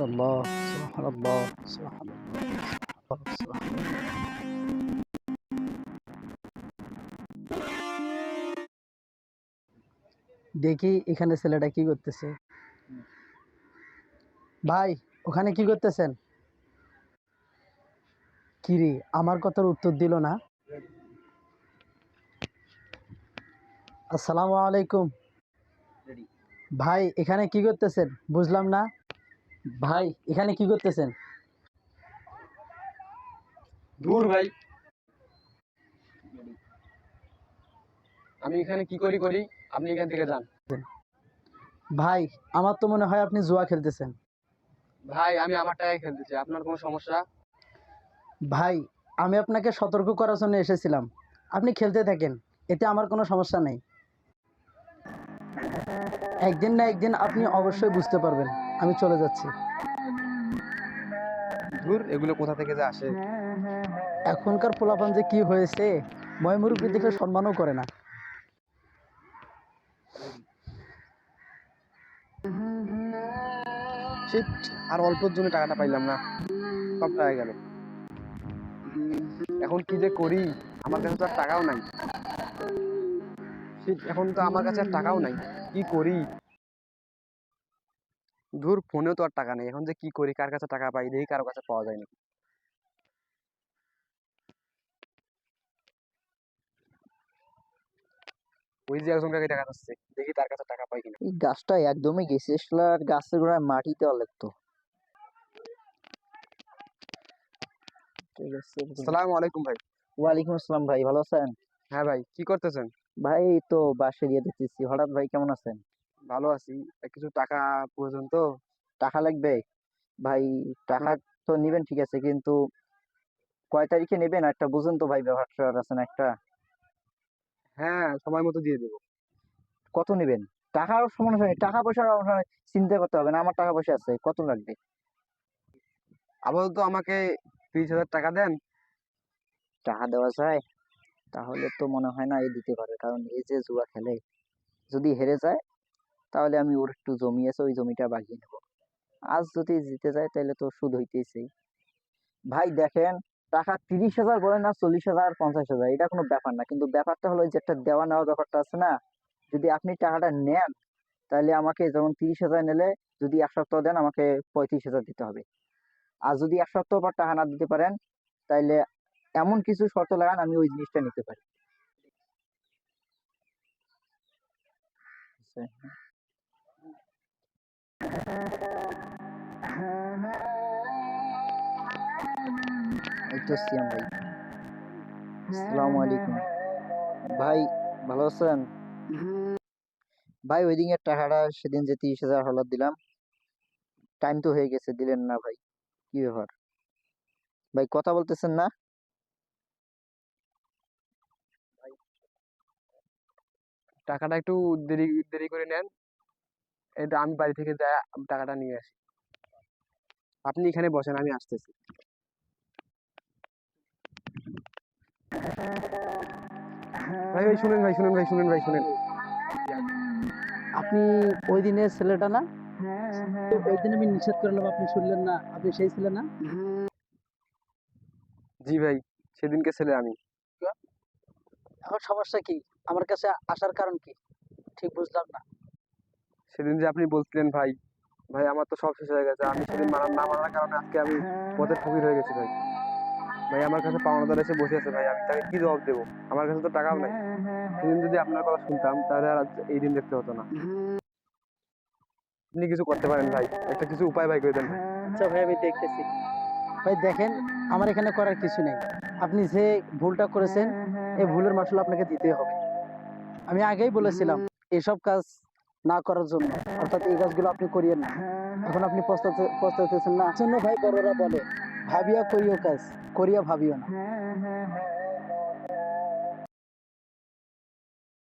সুবহানাল্লাহ সুবহানাল্লাহ সুবহানাল্লাহ। সুবহানাল্লাহ দেখি এখানে ছেলেটা কি করতেছে। ভাই ওখানে কি করতেছেন? কিরে আমার কথার উত্তর দিল না। আসসালামু আলাইকুম। ভাই এখানে কি করতেছেন? বুঝলাম না। ভাই এখানে কি করতেছেন? দূর ভাই। আমি এখানে কি করি করি আপনি এখান থেকে যান। ভাই আমার তো মনে হয় আপনি জুয়া খেলতেছেন। ভাই আমি আমার টাকায় খেলতেছি আপনার কোনো সমস্যা? ভাই আমি আপনাকে সতর্ক করার জন্য এসেছিলাম। আপনি খেলতে থাকেন এতে আমার কোনো সমস্যা নেই। একদিন না একদিন আপনি অবশ্যই বুঝতে পারবেন। আমি চলে যাচ্ছি। দূর এগুলো কোথা থেকে যে আসে? এখনকার পোলাপান যে কি হয়েছে ময়মুরব্বী দেখে সম্মানও করে না। শীত আর অল্পর জন্য টাকাটা পাইলাম না। সব টাকা গেল। এখন কি যে করি? আমার কাছে তো আর টাকাও নাই। শীত এখন তো আমার কাছে আর টাকাও নাই। কি করি? ধুর ফোনেও তো আর টাকা নেই। এখন যে কি করি? কার কাছে টাকা পাই? দেখি কারও কাছে পাওয়া যায় না ওই যে একজন কাকে টাকা যাচ্ছে। দেখি তার কাছে টাকা পাই কিনা। এই গাছটা একদমই গেছে। আর গাছের গোড়ায় মাটি দেওয়া লাগতো ঠিক আছে আসসালামু আলাইকুম ভাই। ওয়ালাইকুম আসসালাম ভাই ভালো আছেন? হ্যাঁ ভাই কি করতেছেন? ভাই তো বাসে দিয়ে দেখতেছি। হঠাৎ ভাই কেমন আছেন? ভালো আছি। কিছু টাকা প্রয়োজন তো? টাকা লাগবে? ভাই টাকা তো নিবেন ঠিক আছে কিন্তু কয় তারিখে নেবেন? একটা বুঝুন তো ভাই ব্যাপারটা আছে না একটা। হ্যাঁ সময় মতো দিয়ে দেবো। কত নেবেন? টাকার সমস্যা নেই টাকা পয়সার চিন্তা করতে হবে না আমার টাকা পয়সা আছে কত লাগবে? আপাতত আমাকে তিরিশ হাজার টাকা দেন। টাকা দেওয়া যায়? তাহলে তো মনে হয় না এ দিতে পারে কারণ এই যে জুয়া খেলে যদি হেরে যায় তাহলে আমি ওর একটু জমি আছে, ওই জমিটা বাগিয়ে নেব। আজ যদি জিতে যায়, তাহলে তো সুদ হইতেছেই ভাই, দেখেন, টাকা তিরিশ হাজার বলেন না চল্লিশ হাজার, পঞ্চাশ হাজার, এটা কোনো ব্যাপার না। কিন্তু ব্যাপারটা হলো যে একটা দেওয়া নেওয়ার ব্যাপারটা আছে না, যদি আপনি টাকাটা নেন, তাহলে আমাকে যেমন তিরিশ হাজার নিলে, যদি এক সপ্তাহ দেন, আমাকে পঁয়ত্রিশ হাজার দিতে হবে। আর যদি এক সপ্তাহ পর টাকা না দিতে পারেন, তাহলে এমন কিছু শর্ত লাগান, আমি ওই জিনিসটা নিতে পারি। ভাই টাকাটা সেদিন যে তিরিশ হাজার হলার দিলাম টাইম তো হয়ে গেছে দিলেন না ভাই কি ব্যাপার ভাই কথা বলতেছেন না টাকাটা একটু দেরি দেরি করে নেন এটা আমি বাড়ি থেকে যাই টাকাটা নিয়ে আসি। আপনি এখানে বসেন আমি আসতেছি। ভাই ভাই শুনেন ভাই শুনেন ভাই শুনেন ভাই শুনেন। আপনি ওই দিনের ছেলেটা না? তো ওই দিন আমি নিষেধ করলাম আপনি শুনলেন না? আপনি সেই ছিলেন না? জি ভাই সেদিনকে ছেলে আমি। এখন সমস্যা কি? আমার কাছে আসার কারণ কি? ঠিক বুঝলাম না। সেদিন যে আপনি বলছিলেন, ভাই ভাই, আমার তো সব শেষ হয়ে গেছে। আমি সেদিন মানা না মানার কারণে আজকে আমি পথের ফকির হয়ে গেছি, ভাই। ভাই, আমার কাছে পাওনাদার এসে বসে আছে, ভাই। আমি তাকে কি জবাব দেবো? আমার কাছে তো টাকাও নাই। সেদিন যদি আপনার কথা শুনতাম, তাহলে আর এই দিন দেখতে হতো না। আপনি কিছু করতে পারেন, ভাই। একটা কিছু উপায় ভাই করে দেন আচ্ছা ভাই, আমি দেখতেছি। ভাই, দেখেন, আমার এখানে করার কিছু নেই। আপনি যে ভুলটা করেছেন, এই ভুলের মাসুল আপনাকে দিতে হবে। আমি আগেই বলেছিলাম, এসব কাজ না করার জন্য। অর্থাৎ এই কাজগুলো আপনি করিয়েন না। এখন আপনি পস্তাতে পস্তাতেছেন না। জন্য ভাই বড়রা বলে, ভাবিয়া করিও কাজ, করিয়া ভাবিও না।